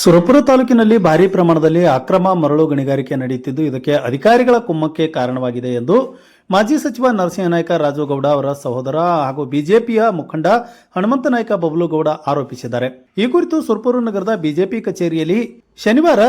ಸುರಪುರ ತಾಲೂಕಿನಲ್ಲಿ ಭಾರಿ ಪ್ರಮಾಣದಲ್ಲಿ ಅಕ್ರಮ ಮರಳು ಗಣಿಗಾರಿಕೆ ನಡೆಯುತ್ತಿದ್ದು, ಇದಕ್ಕೆ ಅಧಿಕಾರಿಗಳ ಕುಮ್ಮಕ್ಕೆ ಕಾರಣವಾಗಿದೆ ಎಂದು ಮಾಜಿ ಸಚಿವ ನರಸಿಂಹನಾಯ್ಕ ರಾಜುಗೌಡ ಅವರ ಸಹೋದರ ಹಾಗೂ ಬಿಜೆಪಿಯ ಮುಖಂಡ ಹನುಮಂತ ನಾಯ್ಕ ಬಬಲುಗೌಡ ಆರೋಪಿಸಿದ್ದಾರೆ. ಈ ಕುರಿತು ಸುರಪುರ ನಗರದ ಬಿಜೆಪಿ ಕಚೇರಿಯಲ್ಲಿ ಶನಿವಾರ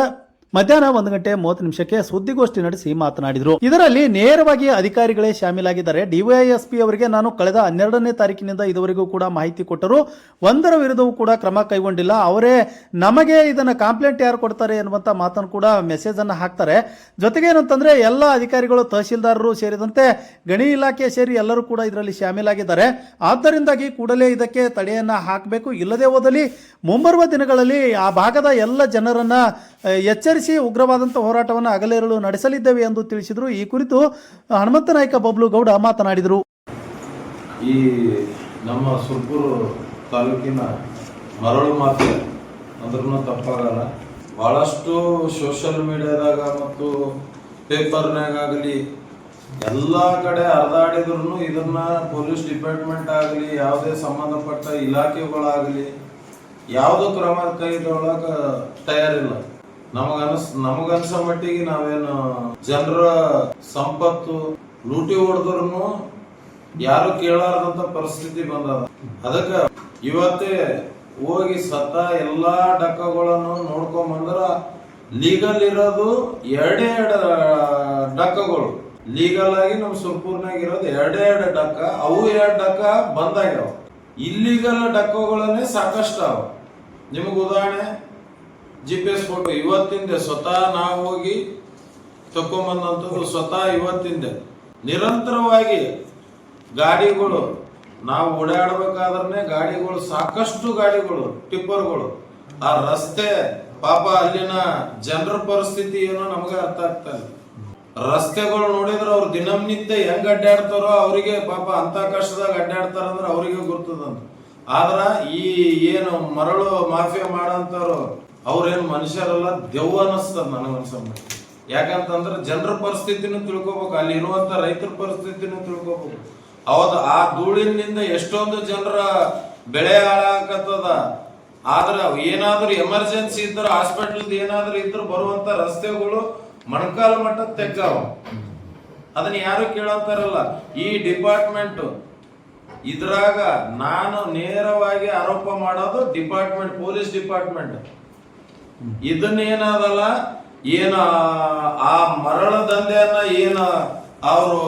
ಮಧ್ಯಾಹ್ನ ಒಂದು ಗಂಟೆ ಮೂವತ್ತು ನಿಮಿಷಕ್ಕೆ ಸುದ್ದಿಗೋಷ್ಠಿ ನಡೆಸಿ ಮಾತನಾಡಿದರು. ಇದರಲ್ಲಿ ನೇರವಾಗಿ ಅಧಿಕಾರಿಗಳೇ ಶಾಮೀಲಾಗಿದ್ದಾರೆ. ಡಿವೈಎಸ್ಪಿ ಅವರಿಗೆ ನಾನು ಕಳೆದ ಹನ್ನೆರಡನೇ ತಾರೀಕಿನಿಂದ ಇದುವರೆಗೂ ಕೂಡ ಮಾಹಿತಿ ಕೊಟ್ಟರು. ಒಂದರ ವಿರುದ್ಧವೂ ಕೂಡ ಕ್ರಮ ಕೈಗೊಂಡಿಲ್ಲ. ಅವರೇ ನಮಗೆ ಇದನ್ನ ಕಾಂಪ್ಲೇಂಟ್ ಯಾರು ಕೊಡ್ತಾರೆ ಎನ್ನುವಂತ ಮಾತನ್ನು ಕೂಡ ಮೆಸೇಜ್ ಅನ್ನ ಹಾಕ್ತಾರೆ. ಜೊತೆಗೆ ಏನಂತಂದ್ರೆ ಎಲ್ಲ ಅಧಿಕಾರಿಗಳು ತಹಶೀಲ್ದಾರರು ಸೇರಿದಂತೆ ಗಣಿ ಇಲಾಖೆ ಸೇರಿ ಎಲ್ಲರೂ ಕೂಡ ಇದರಲ್ಲಿ ಶಾಮೀಲಾಗಿದ್ದಾರೆ. ಆದ್ದರಿಂದಾಗಿ ಕೂಡಲೇ ಇದಕ್ಕೆ ತಡೆಯನ್ನ ಹಾಕಬೇಕು. ಇಲ್ಲದೆ ಹೋದಲ್ಲಿ ಮುಂಬರುವ ದಿನಗಳಲ್ಲಿ ಆ ಭಾಗದ ಎಲ್ಲ ಜನರನ್ನ ಅಹ್, ಎಚ್ಚರಿಸಿ ಉಗ್ರವಾದಂಥ ಹೋರಾಟವನ್ನು ಅಗಲೇರಲು ನಡೆಸಲಿದ್ದೇವೆ ಎಂದು ತಿಳಿಸಿದರು. ಈ ಕುರಿತು ಹನುಮಂತ ನಾಯ್ಕ ಬಬ್ಲು ಗೌಡ ಮಾತನಾಡಿದರು. ಈ ನಮ್ಮ ಸುರ್ಪುರ್ ತಾಲೂಕಿನ ಮರಳು ಮಾತ್ರ ಅಂದ್ರೂ ತಪ್ಪಾಗಲ್ಲ. ಭಾಳಷ್ಟು ಸೋಷಲ್ ಮೀಡಿಯಾದಾಗ ಮತ್ತು ಪೇಪರ್ನಾಗಾಗಲಿ ಎಲ್ಲ ಕಡೆ ಹರಿದಾಡಿದ್ರು ಇದನ್ನ ಪೊಲೀಸ್ ಡಿಪಾರ್ಟ್ಮೆಂಟ್ ಆಗಲಿ, ಯಾವುದೇ ಸಂಬಂಧಪಟ್ಟ ಇಲಾಖೆಗಳಾಗಲಿ, ಯಾವುದು ಕ್ರಮ ಕೈಗೊಳ್ಳಕ ತಯಾರಿಲ್ಲ. ನಮಗನ್ಸ್, ನಮಗನ್ಸೋ ಮಟ್ಟಿಗೆ ನಾವೇನು ಜನರ ಸಂಪತ್ತು ಲೂಟಿ ಹೊಡೆದ್ರು ಯಾರು ಕೇಳಾರದಂತ ಪರಿಸ್ಥಿತಿ ಬಂದದ. ಅದಕ್ಕೆ ಇವತ್ತೇ ಹೋಗಿ ಸತ ಎಲ್ಲಾ ಡಕ್ಕಗಳನ್ನು ನೋಡ್ಕೊಂಡ್ ಬಂದ್ರ ಲೀಗಲ್ ಇರೋದು ಎರಡೇ ಎರಡು ಡಕ್ಕಗಳು. ಲೀಗಲ್ ಆಗಿ ನಮ್ ಸುರ್ಪುರ್ನಾಗ ಇರೋದು ಎರಡೇ ಎರಡು ಡಕ್ಕ, ಅವು ಎರಡು ಡಕ್ಕ ಬಂದಾಗ್ಯಾವ. ಇಲ್ಲಿಗಲ್ ಡಕ್ಕಗಳನ್ನೇ ಸಾಕಷ್ಟು ಅವ ನಿಮ್ಗೆ ಉದಾಹರಣೆ? ಜಿ ಪಿ ಎಸ್ ಫೋಟೋ ಇವತ್ತಿಂದ ಸ್ವತಃ ನಾವು ಹೋಗಿ ತಕೊಂಬಂದಂಥದ್ದು ಸ್ವತಃ ಇವತ್ತಿಂದ. ನಿರಂತರವಾಗಿ ಗಾಡಿಗಳು, ನಾವು ಓಡಾಡ್ಬೇಕಾದ್ರೆ ಗಾಡಿಗಳು, ಸಾಕಷ್ಟು ಗಾಡಿಗಳು, ಟಿಪ್ಪರ್ಗಳು, ಆ ರಸ್ತೆ ಪಾಪ ಅಲ್ಲಿನ ಜನರ ಪರಿಸ್ಥಿತಿ ಏನೋ ನಮಗೆ ಅರ್ಥ ಆಗ್ತಾ ಇಲ್ಲ. ರಸ್ತೆಗಳು ನೋಡಿದ್ರೆ ಅವ್ರು ದಿನನಿತ್ಯ ಹೆಂಗ್ ಅಡ್ಡಾಡ್ತಾರೋ ಅವರಿಗೆ ಪಾಪ ಅಂತ ಕಷ್ಟದಾಗ ಅಡ್ಡಾಡ್ತಾರಂದ್ರೆ ಅವರಿಗೆ ಗೊತ್ತದಂತ ಆದ್ರ ಈ ಏನು ಮರಳು ಮಾಫಿಯಾ ಮಾಡಂತಾರೋ ಅವ್ರೇನ್ ಮನುಷ್ಯರಲ್ಲ, ದೆವ್ವ ಅನಿಸ್ತದ ನನಗನ್ಸಮ್ಮ ಯಾಕಂತಂದ್ರೆ ಜನರ ಪರಿಸ್ಥಿತಿನೂ ತಿಳ್ಕೊಬೇಕು, ಅಲ್ಲಿ ಇರುವಂತ ರೈತರ ಪರಿಸ್ಥಿತಿನೂ ತಿಳ್ಕೊಬೇಕು. ಹೌದು, ಆ ಧೂಳಿನಿಂದ ಎಷ್ಟೊಂದು ಜನರ ಬೆಳೆ ಹಾಳಾಗತ್ತದ. ಆದ್ರೆ ಏನಾದ್ರೂ ಎಮರ್ಜೆನ್ಸಿ ಇದ್ರೆ ಹಾಸ್ಪಿಟಲ್ ಏನಾದ್ರೂ ಇದ್ರೆ ಬರುವಂತ ರಸ್ತೆಗಳು ಮಣಕಾಲ ಮಟ್ಟ ತೆಗ್ಗಾವ ಅದನ್ನ ಯಾರು ಕೇಳಂತಾರಲ್ಲ, ಈ ಡಿಪಾರ್ಟ್ಮೆಂಟ್. ಇದ್ರಾಗ ನಾನು ನೇರವಾಗಿ ಆರೋಪ ಮಾಡೋದು ಡಿಪಾರ್ಟ್ಮೆಂಟ್, ಪೊಲೀಸ್ ಡಿಪಾರ್ಟ್ಮೆಂಟ್. ಇದನ್ನೇನದಲ್ಲ, ಏನ ಆ ಮರಳ ದಂಧೆಯನ್ನ ಏನ ಅವರು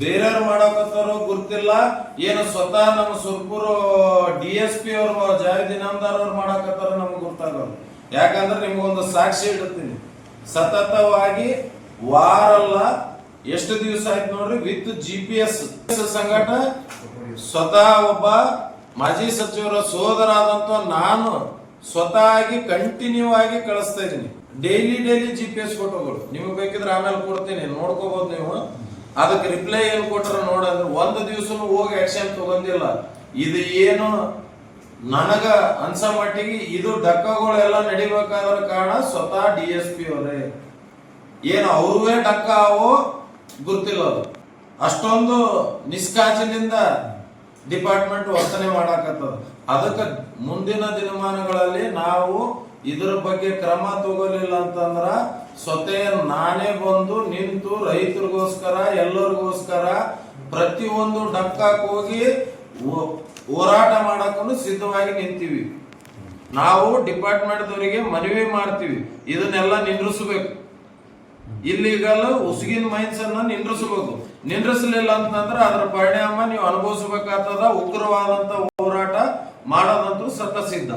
ಬೇರೆಯವ್ರು ಮಾಡಕತ್ತಾರೋ ಗೊತ್ತಿಲ್ಲ. ಏನು ಸ್ವತಃ ನಮ್ಮ ಸುರ್ಪುರು ಡಿ ಎಸ್ ಪಿ ಅವರು ಜಾವೇದ್ ಇನಾಮ್ದಾರ್ ಅವ್ರು ಮಾಡಕತ್ತಾರ ನಮ್ಗೆ ಗೊತ್ತಾಗಲ್ಲ. ಯಾಕಂದ್ರೆ ನಿಮ್ಗೊಂದು ಸಾಕ್ಷಿ ಇಡುತ್ತೀನಿ ಸತತವಾಗಿ ವಾರಲ್ಲ, ಎಷ್ಟು ದಿವಸ ಆಯ್ತು ನೋಡ್ರಿ, ವಿತ್ ಜಿ ಪಿ ಎಸ್ ಸಂಘಟ ಸ್ವತಃ ಒಬ್ಬ ಮಾಜಿ ಸಚಿವರ ಸೋದರ ಆದಂತ ನಾನು ಸ್ವತಃ ಆಗಿ ಕಂಟಿನ್ಯೂ ಆಗಿ ಕಳಿಸ್ತಾ ಇದೀನಿ. Daily daily G P S ಫೋಟೋಗಳು ನಿಮಗೆ ಬೇಕಿದ್ರೆ ಆಮೇಲೆ ಕೊಡ್ತೀನಿ. ನೋಡ್ಕೋಬಹುದು ನೀವು. ಅದಕ್ಕೆ ರಿಪ್ಲೈ ಏನ್ ಕೊಟ್ರ ನೋಡಂದ್ರೆ ಒಂದು ದಿವಸನು ಹೋಗಿ ಆಕ್ಷನ್ ತಗೊಂಡಿಲ್ಲ. ಇದು ಏನು ನನಗ ಅನ್ಸ ಮಟ್ಟಿಗೆ ಇದು ಡಕ್ಕಗಳೆಲ್ಲ ನಡಿಬೇಕಾದ್ರ ಕಾರಣ ಸ್ವತಃ ಡಿ ಎಸ್ ಪಿ ಅವರೇ. ಏನು ಅವ್ರವೇ ಡಕ್ಕ ಅವೋ ಗೊತ್ತಿಲ್ಲ ಅದು. ಅಷ್ಟೊಂದು ನಿಷ್ಕಾಳಜಿನಿಂದ ಡಿಪಾರ್ಟ್ಮೆಂಟ್ ವರ್ತನೆ ಮಾಡಾಕತ್ತದ. ಅದಕ್ಕೆ ಮುಂದಿನ ದಿನಮಾನಗಳಲ್ಲಿ ನಾವು ಇದರ ಬಗ್ಗೆ ಕ್ರಮ ತಗೋಲಿಲ್ಲ ಅಂತಂದ್ರ ಸ್ವತಃ ನಾನೇ ಬಂದು ನಿಂತು ರೈತರಿಗೋಸ್ಕರ, ಎಲ್ಲರಿಗೋಸ್ಕರ ಪ್ರತಿಯೊಂದು ಡಕ್ಕಾಕ್ ಹೋಗಿ ಹೋರಾಟ ಮಾಡಕ್ಕೂ ಸಿದ್ಧವಾಗಿ ನಿಂತೀವಿ. ನಾವು ಡಿಪಾರ್ಟ್ಮೆಂಟ್ ದವರಿಗೆ ಮನವಿ ಮಾಡ್ತೀವಿ. ಇದನ್ನೆಲ್ಲ ನಿಂದ್ರಿಸಬೇಕು. ಇಲ್ಲಿಗಲ್ ಉಸುಗಿನ ಮೈನ್ಸ್ ಅನ್ನ ನಿಂದ್ರಿಸಬೇಕು. ನಿಂದ್ರಿಸಲಿಲ್ಲ ಅಂತಂದ್ರೆ ಅದರ ಪರಿಣಾಮ ನೀವು ಅನುಭವಿಸಬೇಕಾಗ್ತದ ಉಗ್ರವಾದಂತ ಹೋರಾಟ ಮಾಡೋದಂತೂ ಸತ ಸಿದ್ಧ.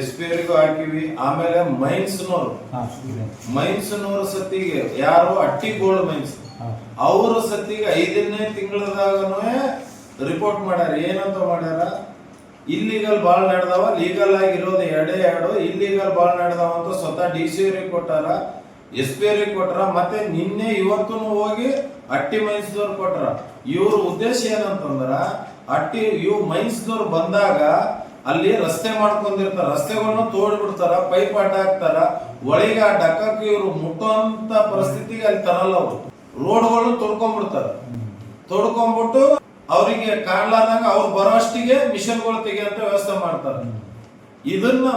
ಎಸ್ ಪಿ ಅವರಿಗೂ ಹಾಕಿವಿ ಆಮೇಲೆ ಮೈನ್ಸ್ನವರು. ಮೈನ್ಸ್ನವ್ರ ಸತಿಗೆ ಯಾರು ಅಟ್ಟಿ ಗೋಲ್ಡ್ ಮೈನ್ಸ್ ಅವರು ಸತಿಗೆ ಐದನೇ ತಿಂಗಳದಾಗನು ರಿಪೋರ್ಟ್ ಮಾಡ್ಯಾರ. ಏನಂತ ಮಾಡ್ಯಾರ? ಇಲ್ಲಿಗಲ್ ಬಾಳ್ ನಡೆದವ ಲೀಗಲ್ ಆಗಿರೋದು ಎರಡೇ ಎರಡು ಇಲ್ಲಿಗಲ್ ಬಾಳ್ ನಡೆದವ ಅಂತ ಸ್ವತಃ ಡಿ ಸಿ ಅವ್ರಿಗೆ ಕೊಟ್ಟಾರ ಎಸ್ ಪಿ ಅವ್ರಿಗೆ ಕೊಟ್ರ ಮತ್ತೆ ನಿನ್ನೆ ಇವತ್ತು ಹೋಗಿ ಅಟ್ಟಿ ಮೈನ್ಸ್ದವ್ರು ಕೊಟ್ರ. ಇವ್ರ ಉದ್ದೇಶ ಏನಂತಂದ್ರ ಅಟ್ಟಿ ಇವ್ ಮೈನ್ಸ್ದವ್ರು ಬಂದಾಗ ಅಲ್ಲಿ ರಸ್ತೆ ಮಾಡ್ಕೊಂಡಿರ್ತಾರ. ರಸ್ತೆಗಳನ್ನು ತೋಡಿ ಬಿಡ್ತಾರ ಪೈಪ್ ಅಡ್ಡ ಹಾಕ್ತಾರ. ಒಳಗೆ ಆ ಡಕ್ಕಕ್ಕೆ ಇವರು ಮುಟ್ಟುವಂತ ಪರಿಸ್ಥಿತಿಗೆ ಅಲ್ಲಿ ತರಲ್ಲ ಅವರು. ರೋಡ್ಗಳು ತೊಡ್ಕೊಂಡ್ಬಿಡ್ತಾರ ತೊಡ್ಕೊಂಡ್ಬಿಟ್ಟು ಅವರಿಗೆ ಕಾಣ್ಲಾರ್ದಂಗ ಅವ್ರು ಬರೋಷ್ಟಿಗೆ ಮಿಷನ್ಗಳು ತೆಗೆಯಂತ ವ್ಯವಸ್ಥೆ ಮಾಡ್ತಾರೆ. ಇದನ್ನ